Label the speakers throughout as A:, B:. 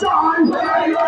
A: time. Where are you?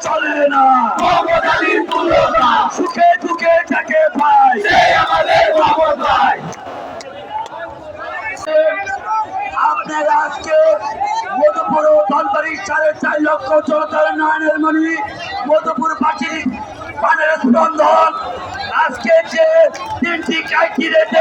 A: চলে না। সুখে দুঃখে যাকে পাই আমাদের আপনারা আজকে মধুপুর ও ধনবাড়ির সাড়ে চার লক্ষ জনতার নয়নের মণি মধুপুর পানের স্পন্দন আজকে যে তিনটি ক্রাইটেরিয়াতে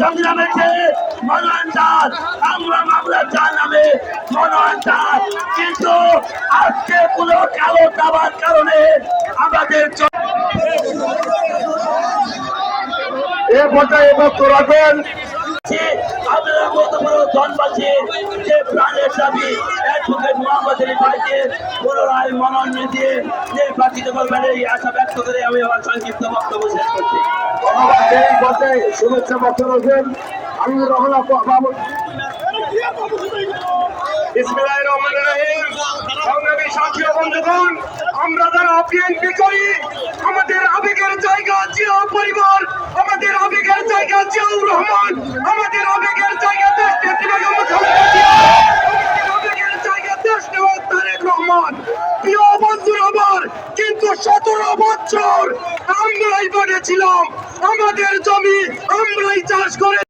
A: আন্দোলন সংগ্রামে যে মনোনয়ন চান আমরা মামলা চান নামে মনোনয়ন চান কিন্তু আজকে কোনো কালো দাবার কারণে আমাদের
B: এ পর্যায়ে বক্তব্য রাখবেন
A: জনবাসী যে প্রাণের দাবি অ্যাডভোকেট মোহাম্মদ ভাইকে পুনরায় মনোনয়ন দিয়ে নির্বাচিত করবেন এই আশা ব্যক্ত করে আমি আমার সংক্ষিপ্ত বক্তব্য শেষ করছি।
B: শুভেচ্ছা বক্তব্য আমি রহমান আমরা আমাদের আবেগের জায়গা জিয়া পরিবার, আমাদের আবেগের জায়গা জিয়াউর রহমান আমাদের আবেগের জায়গা দেশ নেত্রী বেগম খালেদা জিয়া আমাদের আবেগের জায়গা দেশ নেওয়ার তারেক রহমান প্রিয় বন্ধুর আমার কিন্তু বছর আমরাই বনেছিলাম। আমাদের জমি আমরাই চাষ করে